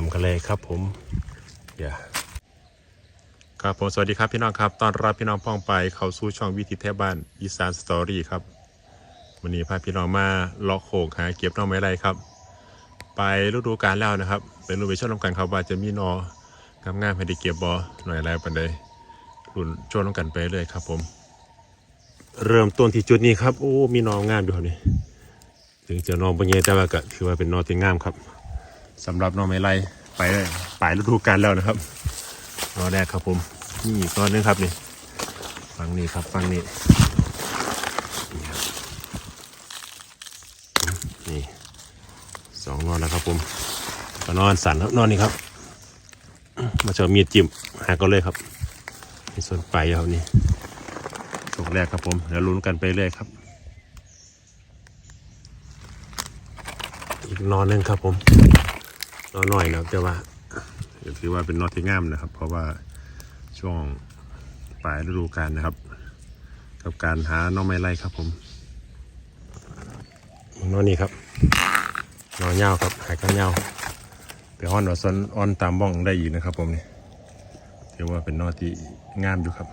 ามกันเลยครับผมอย่าครับผมสวัสดีครับพี่น้องครับตอนรับพี่น้องพ้องไปเข้าสู่ช่องวิถีแทบบ้านอีสานสตอรี่ครับวันนี้พาพี่น้องมาเลาะโขกหาเก็บน่อไม้ไรครับ ไปฤดูกาลแล้วนะครับ เป็นรูปไปชมกันครับว่าจะมีนองามงามๆให้ได้เก็บบอหน่อยอะไรปันใดรุ่นชมกันไปเลยครับ ผม เริ่มต้นที่จุดนี้ครับโอ้มีนองามอยู่ครับนี่ถึงจะนองบางเงี้ยแต่ว่าก็ถือว่าเป็นนอที่งามครับ สำหรับน้องไม้ไลไปได้ปลายฤดูกาลแล้วนะครับนอแรกครับผมนี่อีกหนอนึงครับนี่ฟังนี่ครับฟังนี่นี่สองนอนแล้วครับผมก็นอนสันครับนอนนี่ครับ มาเจอมีดจิ้มหาก็เลยครับนี่ส่วนปลายครับนี่ส่วนแรกครับผมเดี๋ยวลุ้นกันไปเรื่อยครับ อีกนอนหนึงครับผม นอหน่อยนะแต่ว่าถือว่าเป็นนอที่งามนะครับ เพราะว่าช่วงปลายฤดูกาลนะครับ กับการหาน้องไม้ไล่ครับผมนอนนี่ครับนอเงาครับหายก้าเงาไปห้อนดอกซอนออนตามบ้องได้อีกนะครับ ผมนี่ถือว่าเป็นนอที่งามอยู่ครับ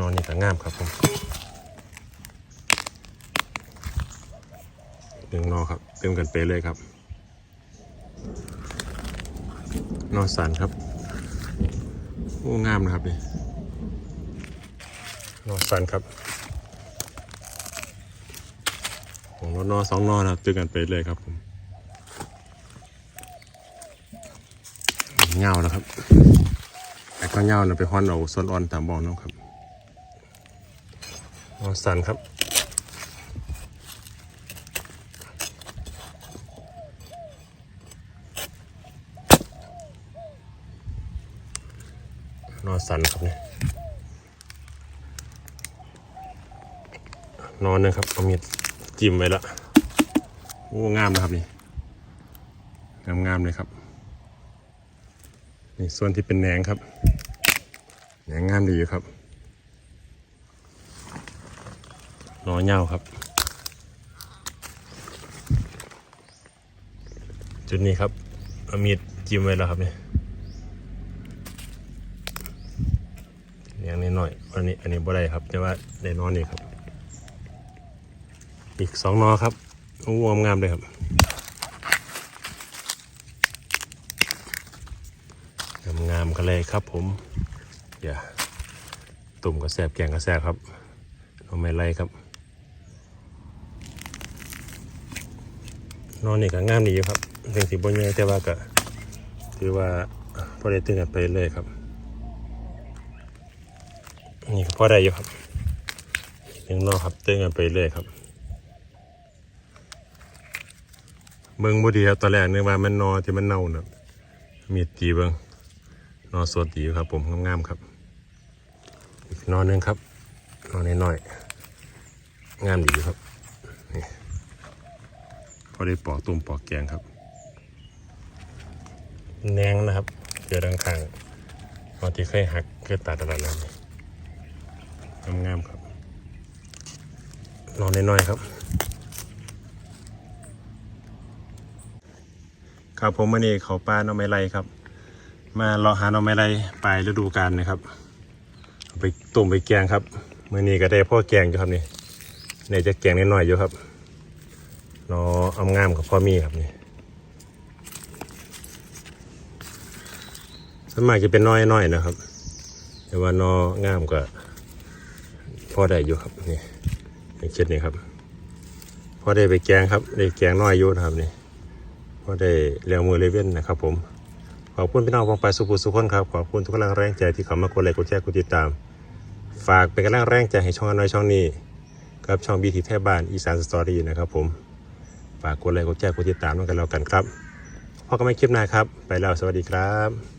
นอนนี่ก็งามครับผมหนึ่งนอครับเต็มกันไปเลยครับ นอสันครับ โอ้งามนะครับนี่นอสันครับของรถนอสองนอนะครับตึงกันไปเลยครับผมเงาแล้วครับไอ้ข้าเงาเนะไปห้อนเอาส่วนอ่อนตามบองน้องครับนอสันครับ นอนสันครับเนี่ยนอนนะครับเอามีดจิ้มไว้ละโอ้งามนะครับนี่งามงามเลยครับนี่ส่วนที่เป็นแหนงครับแหนงงามดีอยู่ครับนอเง่าครับ จุดนี้ครับเอามีดจิ้มไว้แล้วครับเนี่ย อย่างนี้หน่อยอันนี้อันนี้บ่ได้ครับ แต่ว่าได้นอนนี่ครับ อีกสองนอครับโอ้งามงามๆเลยครับงามงามๆกันเลยครับผมอย่าตุ่มกระแสบแกงกระแสบครับเอาไม่ไรครับ นอนนี่ก็งามดีครับถึงสิบ่ใหญ่แต่ว่าก็ถือว่าพอได้ตื่นกันไปเลยครับ นี่ก็พอได้อยู่ครับหนึ่งนอกครับเต้นกันไปเรื่อยครับเมืองบุดีครับตอนแรกนึกว่ามันนอที่มันเน่าเนะมีตีเบิงนอสดดีครับ ผมงามๆครับ อีกนอหนึงครับนอน้อยๆงามดีครับนี่พอได้ปอกตุ่มปอกแกงครับแหนงนะครับเกิดดังข้างนอที่เคยหักเกิดตัดอะไรแล้ว งามๆครับนอนน้อยๆครับ ครับผมมื่อนี้เขาป้าหน้องไม้ไรครับ มาเลาะหาหน้อไม้ไรปลายฤดูกาลนะครับไปต้มไปแกงครับมื่อนี้ก็ได้พ่อแกงอยู่ครับนี่เนี่ยจะแกงน้อยๆอยู่ครับนอเอางามกับพ่อมีครับนี่สมัยจะเป็นน้อยๆนะครับ แต่ว่านองามก็ พ่อได้อยู่ครับนี่อย่างเช่นนี้ครับพ่อได้ไปแกงครับได้แกงน้อยอยู่นะครับนี่พ่อได้เลี้ยงมือเลเว่นนะครับ ผมขอบคุณพี่น้องฟองไปสุภูสุขคนครับขอบคุณทุกกำลังแรงใจที่เข้ามากดไลค์กดแชร์กดติดตาม ฝากเป็นกำลังแรงใจให้ช่องน้อยช่องนี้กับช่องบีทีแทบบ้านอีสานสตอรี่นะครับผมฝากกดไลค์กดแชร์กดติดตามด้วยกันแล้วกันครับพบกันใหม่คลิปหน้าครับ ไปแล้วสวัสดีครับ